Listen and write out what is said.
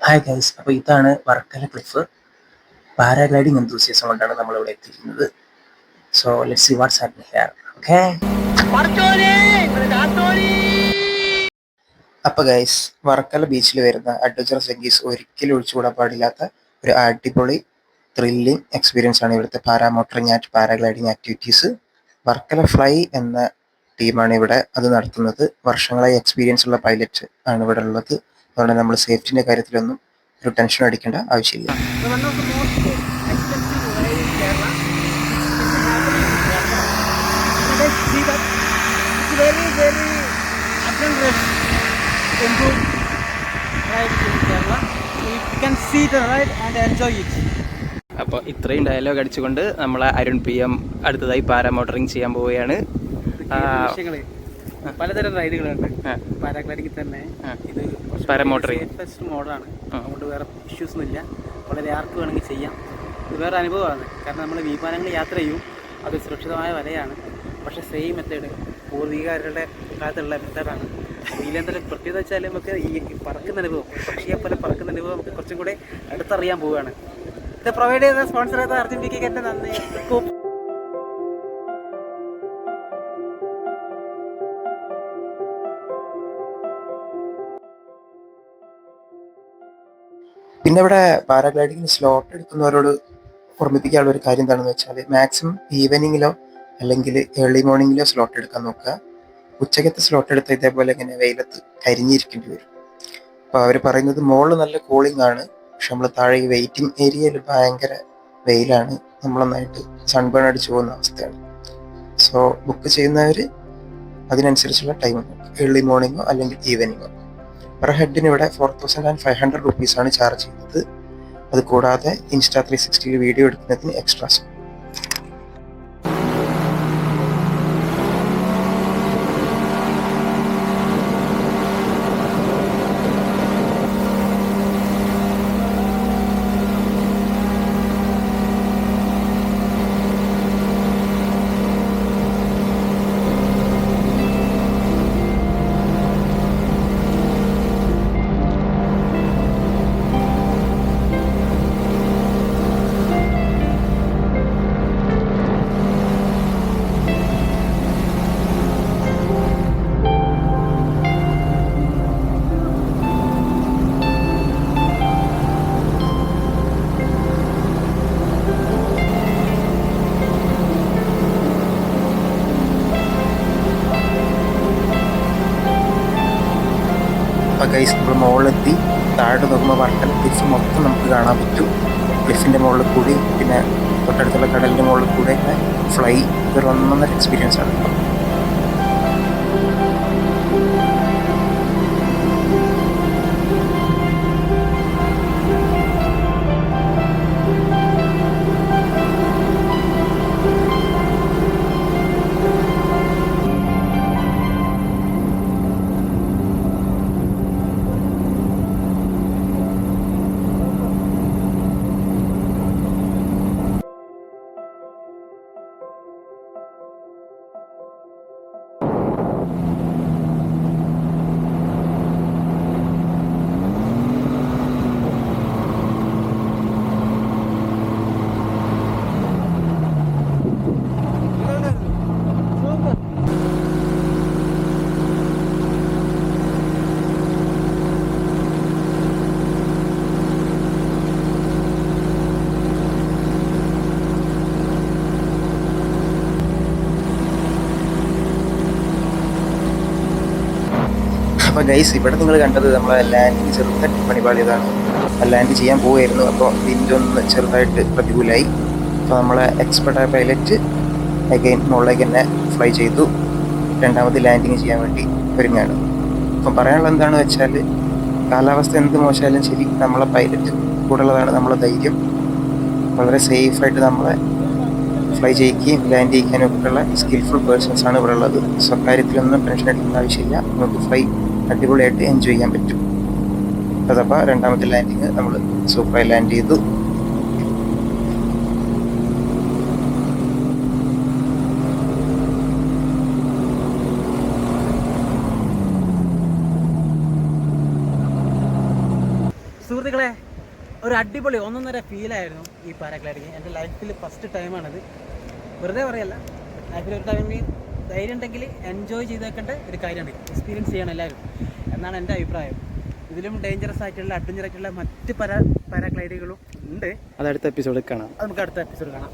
Hi guys അപ്പോൾ ഇതാണ് Varkala cliff paragliding എന്തൂസിയസം കൊണ്ടാണ് നമ്മൾ ഇവിടെ എത്തിയിരിക്കുന്നത് so let see what's happen here okay അപ്പോൾ ഗൈസ് വർക്കല ബീച്ചിൽ വരുന്ന അഡ്വഞ്ചർ വെങ്കീസ് ഒരിക്കലും ഒഴിച്ചുകൂടാൻ പാടില്ലാത്ത ഒരു അടിപൊളി ത്രില്ലിംഗ് എക്സ്പീരിയൻസ് ആണ് ഇവിടുത്തെ paramotoring and paragliding activities Varkala fly എന്ന ടീമാണ് ഇവിടെ അത് നടത്തുന്നത്. വർഷങ്ങളായി എക്സ്പീരിയൻസ് ഉള്ള പൈലറ്റ് ആണ് ഇവിടെ ഉള്ളത്. അതുകൊണ്ട് നമ്മൾ സേഫ്റ്റിന്റെ കാര്യത്തിലൊന്നും ഒരു ടെൻഷൻ അടിക്കേണ്ട ആവശ്യമില്ല. അപ്പോൾ ഇത്രയും ഡയലോഗ് അടിച്ചുകൊണ്ട് നമ്മളെ അരുൺ പി എം അടുത്തതായി പാരാമോട്ടറിങ് ചെയ്യാൻ പോവുകയാണ്. പലതരം റൈഡുകളുണ്ട്. പാരാഗ്ലൈഡിംഗ് തന്നെ. ഇത്. സേഫസ്റ്റ് മോഡാണ്. അതുകൊണ്ട് വേറെ ഇഷ്യൂസ് ഒന്നും ഇല്ല വളരെ ആർക്ക് വേണമെങ്കിൽ ചെയ്യാം. ഇത് വേറെ അനുഭവമാണ്. കാരണം നമ്മൾ വിമാനങ്ങൾ യാത്ര ചെയ്യും. അത് സുരക്ഷിതമായ വലയാണ്. പക്ഷേ സെയിം മെത്തേഡ് പൂർവികാരുടെ കാലത്തുള്ള മെത്തേഡാണ് ഇതിലെന്തെങ്കിലും പ്രത്യേകത വെച്ചാൽ നമുക്ക് ഈ പറക്കുന്ന അനുഭവം പക്ഷിയെ പോലെ പറക്കുന്ന അനുഭവം നമുക്ക് കുറച്ചും കൂടെ അടുത്തറിയാൻ പോവുകയാണ്. ഇത് പ്രൊവൈഡ് ചെയ്ത സ്പോൺസർ ചെയ്ത അർജുൻ എന്റെ നന്ദി. പിന്നെ ഇവിടെ പാരാഗ്ലൈഡിങ്ങിന് സ്ലോട്ട് എടുക്കുന്നവരോട് ഓർമ്മിപ്പിക്കാനുള്ള ഒരു കാര്യം എന്താണെന്ന് വെച്ചാൽ മാക്സിമം ഈവനിങ്ങിലോ അല്ലെങ്കിൽ ഏർലി മോർണിംഗിലോ സ്ലോട്ട് എടുക്കാൻ നോക്കുക. ഉച്ചക്കത്തെ സ്ലോട്ട് എടുത്ത ഇതേപോലെ ഇങ്ങനെ വെയിലത്ത് കരിഞ്ഞിരിക്കേണ്ടി വരും. അപ്പോൾ അവർ പറയുന്നത് മുകളിൽ നല്ല കൂളിംഗ് ആണ്. പക്ഷെ നമ്മൾ താഴെ ഈ വെയിറ്റിംഗ് ഏരിയയിൽ ഭയങ്കര വെയിലാണ്. നമ്മളൊന്നായിട്ട് സൺബേൺ അടിച്ചു പോകുന്ന അവസ്ഥയാണ്. സോ ബുക്ക് ചെയ്യുന്നവർ അതിനനുസരിച്ചുള്ള ടൈം ഏർലി മോർണിംഗോ അല്ലെങ്കിൽ ഈവനിങ്ങോ പെർ ഹെഡിന് ഇവിടെ four thousand and five hundred റുപ്പീസാണ് ചാർജ് ചെയ്യുന്നത് അത് കൂടാതെ ഇൻസ്റ്റാ ത്രീ സിക്സ്റ്റിയിൽ വീഡിയോ എടുക്കുന്നതിന് എക്സ്ട്രാസ് ഗൈസ് നമ്മൾ മുകളിലെത്തി താഴെ നോക്കുമ്പോൾ വർക്കല ക്ലിഫ് മൊത്തം നമുക്ക് കാണാൻ പറ്റും. ക്ലിഫിന്റെ മുകളിൽ കൂടി പിന്നെ തൊട്ടടുത്തുള്ള കടലിന്റെ മുകളിൽ കൂടെ ഫ്ലൈ ഇതൊരു ഒന്നൊന്നര എക്സ്പീരിയൻസ് ആണ്. അപ്പോൾ ഗൈസ് ഇവിടെ നിങ്ങൾ കണ്ടത് നമ്മളെ ലാൻഡിങ് ചെറുതായിട്ട് പണിപാടിയതാണ് ലാൻഡ് ചെയ്യാൻ പോവുമായിരുന്നു അപ്പോൾ വിൻഡ് ഒന്ന് ചെറുതായിട്ട് പ്രതികൂലമായി അപ്പോൾ നമ്മളെ എക്സ്പെർട്ടായ പൈലറ്റ് അഗൈൻ മുകളിലേക്ക് തന്നെ ഫ്ലൈ ചെയ്തു. രണ്ടാമത് ലാൻഡിങ് ചെയ്യാൻ വേണ്ടി ഒരുങ്ങാണ്. അപ്പം പറയാനുള്ളത് എന്താണെന്ന് വെച്ചാൽ കാലാവസ്ഥ എന്ത് മോശമായാലും ശരി നമ്മളെ പൈലറ്റ് കൂടുള്ളതാണ് നമ്മളെ ധൈര്യം. വളരെ സേഫായിട്ട് നമ്മളെ ഫ്ലൈ ചെയ്യിക്കുകയും ലാൻഡ് ചെയ്യിക്കാനും ഒക്കെയുള്ള സ്കിൽഫുൾ പേഴ്സൺസ് ആണ് ഇവിടെ ഉള്ളത്. സ്വകാര്യത്തിലൊന്നും ടെൻഷൻ എടുക്കേണ്ട ആവശ്യമില്ല. നമുക്ക് ഫ്ലൈ അടിപൊളിയായിട്ട് എൻജോയ് ചെയ്യാൻ പറ്റും. അതപ്പോൾ രണ്ടാമത്തെ ലാൻഡിങ് നമ്മൾ സൂപ്പറായി ലാൻഡ് ചെയ്തു. സുഹൃത്തുക്കളെ ഒരു അടിപൊളി ഒന്നൊന്നര ഫീലായിരുന്നു ഈ പാരാഗ്ലൈഡിങ്. എന്റെ ലൈഫിൽ ഫസ്റ്റ് ടൈമാണിത് വെറുതെ പറയല്ല. ലൈഫിൽ ഒരു ടൈമിൽ ധൈര്യം ഉണ്ടെങ്കിൽ എൻജോയ് ചെയ്തേക്കേണ്ട ഒരു കാര്യമാണ്. എക്സ്പീരിയൻസ് ചെയ്യണം എല്ലാവരും. എന്നാണ് എന്റെ അഭിപ്രായം. ഇതിലും ഡേഞ്ചറസ് ആയിട്ടുള്ള അഡ്വഞ്ചർ ആയിട്ടുള്ള മറ്റ് പാരാ പാരാഗ്ലൈഡുകളും ഉണ്ട്. അത് അടുത്ത എപ്പിസോഡിൽ കാണാം. നമുക്ക് അടുത്ത എപ്പിസോഡ് കാണാം.